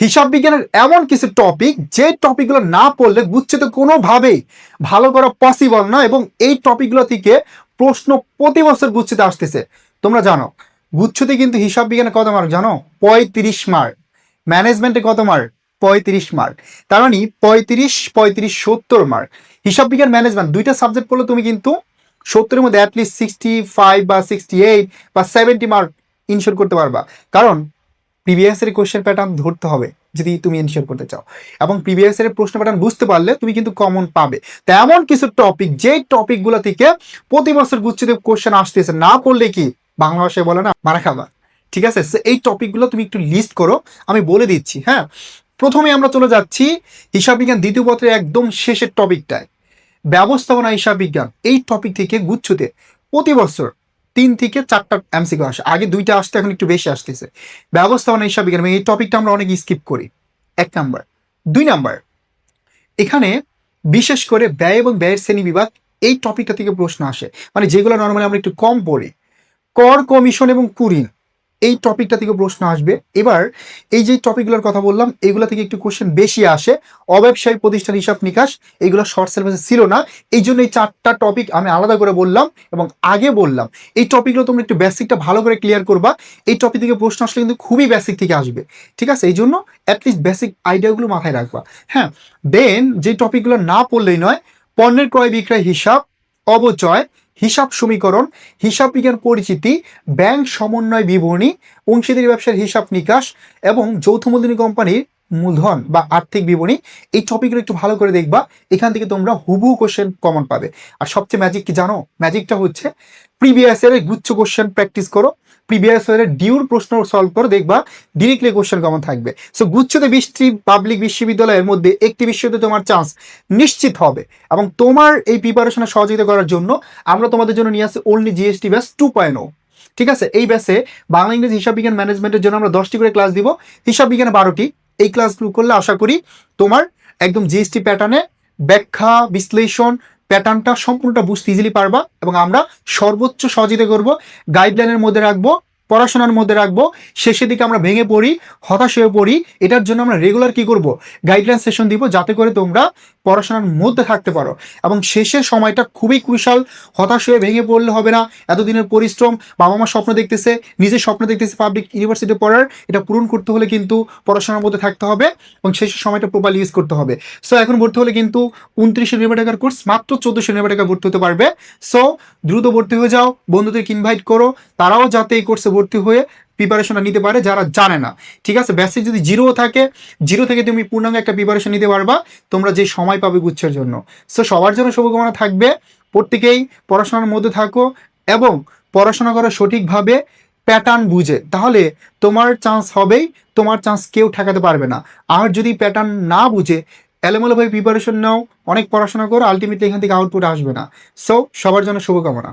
হিসাব বিজ্ঞানের এমন কিছু টপিক যে টপিকগুলো না পড়লে গুচ্ছতে কোনোভাবেই ভালো করা পসিবল না এবং এই টপিকগুলো থেকে প্রশ্ন প্রতি বছর গুচ্ছতে আসতেছে। তোমরা জানো, গুচ্ছতে কিন্তু হিসাব বিজ্ঞানে কত মার্ক জানো? পঁয়ত্রিশ মার্ক ম্যানেজমেন্টে কত মার্ক পঁয়ত্রিশ মার্ক তার মানে পঁয়ত্রিশ পঁয়ত্রিশ, সত্তর মার্ক হিসাব বিজ্ঞান ম্যানেজমেন্ট দুইটা সাবজেক্ট পড়লে তুমি কিন্তু সত্তরের মধ্যে অ্যাটলিস্ট সিক্সটি ফাইভ বা সিক্সটি এইট বা সেভেন্টি মার্ক ইনশোর করতে পারবা। কারণ প্রিভিয়াস এর কোশ্চেন প্যাটার্ন ধরতে হবে, যদি তুমি এনশিওর করতে চাও। এবং প্রিভিয়াস এর প্রশ্ন প্যাটার্ন বুঝতে পারলে তুমি কিন্তু কমন পাবে। তেমন কিছু টপিক যে টপিকগুলো থেকে প্রতি বছর গুচ্ছিত কোশ্চেন আসতেছে, না পড়লে কি বাংলা ভাষায় বলে না, মারা খাবা ঠিক আছে? এই টপিকগুলো তুমি একটু লিস্ট করো, আমি বলে দিচ্ছি হ্যাঁ? প্রথমে আমরা চলে যাচ্ছি হিসাব বিজ্ঞান, দ্বিতীয় পত্রের একদম শেষের টপিকটায় ব্যবস্থাপনা হিসাব বিজ্ঞান, এই টপিক থেকে গুচ্ছতে প্রতি বছর তিন থেকে চারটা এমসিকিউ আসে। আগে দুইটা আসতে, এখন একটু বেশি আসতেছে। ব্যবস্থাপনা হিসাব বিজ্ঞান এবং এই টপিকটা আমরা অনেক স্কিপ করি। এক নাম্বার দুই নাম্বার এখানে বিশেষ করে ব্যয় এবং ব্যয়ের শ্রেণি বিভাগ এই টপিকটা থেকে প্রশ্ন আসে। মানে যেগুলো নর্মালি আমরা একটু কম পড়ি। কর কমিশন এবং কুরিন। এই টপিকটা থেকে প্রশ্ন আসবে। এবার এই যে টপিকগুলোর কথা বললাম, এগুলো থেকে একটু কোশ্চেন বেশি আসে। অব্যবসায়ী প্রতিষ্ঠান হিসাব নিকাশ, এগুলো শর্ট সিলেবাসে ছিল না। এই জন্য এই চারটা টপিক আমি আলাদা করে বললাম এবং আগে বললাম। এই টপিকগুলো তোমরা একটু বেসিকটা ভালো করে ক্লিয়ার করবা। এই টপিক থেকে প্রশ্ন আসলে কিন্তু খুবই বেসিক থেকে আসবে। ঠিক আছে? এই জন্য অ্যাটলিস্ট বেসিক আইডিয়াগুলো মাথায় রাখবা। হ্যাঁ দেন যে টপিকগুলো না পড়লেই নয়, পণ্যের ক্রয় বিক্রয় হিসাব, অবচয় হিসাব সমীকরণ, হিসাব বিজ্ঞান পরিচিতি, ব্যাংক সমন্বয় বিবরণী, অংশীদারি ব্যবসার হিসাব নিকাশ এবং যৌথ মূলধনী কোম্পানির মূলধন বা আর্থিক বিবরণী এই টপিকগুলো একটু ভালো করে দেখবা। এখান থেকে তোমরা হুবহু কোশ্চেন কমন পাবে। আর সবচেয়ে ম্যাজিক কি জানো? ম্যাজিকটা হচ্ছে প্রিভিয়াস ইয়ারের গুচ্ছ কোশ্চেন প্র্যাকটিস করো। প্রিভিয়াস ইয়ারের ডিউর প্রশ্ন সলভ করো, দেখবা ডিরেক্টলি কোশ্চেন কমন থাকবে। সো গুচ্ছতে বিশটি পাবলিক বিশ্ববিদ্যালয়ের মধ্যে একটি বিশ্ববিদ্যালয়ে তোমার চান্স নিশ্চিত হবে। এবং তোমার এই প্রিপারেশনে সহযোগিতা করার জন্য আমরা তোমাদের জন্য নিয়ে আসি ওনলি জিএসটি ব্যাস টু পয়েন্ট ঠিক আছে? এই ব্যাসে বাংলা, ইংরেজি, হিসাব বিজ্ঞান ম্যানেজমেন্টের জন্য আমরা দশটি করে ক্লাস দিব। হিসাব বিজ্ঞানে বারোটি। এই ক্লাসগুলো করলে আশা করি তোমার একদম জিএসটি প্যাটার্নে ব্যাখ্যা, বিশ্লেষণ প্যাটার্নটা সম্পূর্ণটা বুঝতে ইজিলি পারবা এবং আমরা সর্বোচ্চ সহযোগিতা করব গাইডলাইনের মধ্যে রাখব, পড়াশোনার মধ্যে রাখব, শেষের দিকে আমরা ভেঙে পড়ি, হতাশ হয়ে পড়ি, এটার জন্য আমরা রেগুলার কি করব? গাইডলাইন সেশন দিব যাতে করে তোমরা পড়াশোনার মধ্যে থাকতে পারো। এবং শেষের সময়টা খুবই কুশাল, হতাশ হয়ে ভেঙে পড়লে হবে না। এতদিনের পরিশ্রম বাবা মা স্বপ্ন দেখতেছে, নিজের স্বপ্ন দেখতেছে পাবলিক ইউনিভার্সিটি পড়ার। এটা পূরণ করতে হলে কিন্তু পড়াশোনার মধ্যে থাকতে হবে এবং শেষের সময়টা প্রপারলি ইউজ করতে হবে। সো এখন ভর্তি হলে কিন্তু উনত্রিশশো নিরানব্বই টাকার কোর্স মাত্র চোদ্দোশো নিরানব্বই টাকা ভর্তি হতে পারবে। সো দ্রুত ভর্তি হয়ে যাও, বন্ধুদেরকে ইনভাইট করো। তারাও যাতে এই কোর্সে ভর্তি হয়ে প্রিপারেশনটা নিতে পারে যারা জানে না। ঠিক আছে? বেসিক যদি জিরো থাকে জিরো থেকে তুমি পূর্ণাঙ্গ একটা প্রিপারেশন নিতে পারবা, তোমরা যে সময় পাবে গুচ্ছের জন্য। সো সবার জন্য শুভকামনা থাকবে। প্রত্যেকেই পড়াশোনার মধ্যে থাকো এবং পড়াশোনা করো সঠিকভাবে প্যাটার্ন বুঝে। তাহলে তোমার চান্স হবেই, তোমার চান্স কেউ ঠেকাতে পারবে না। আর যদি প্যাটার্ন না বুঝে, এলোমেলোভাবে প্রিপারেশন নাও, অনেক পড়াশোনা করো আলটিমেটলি এখান থেকে আউটপুট আসবে না। সো সবার জন্য শুভকামনা।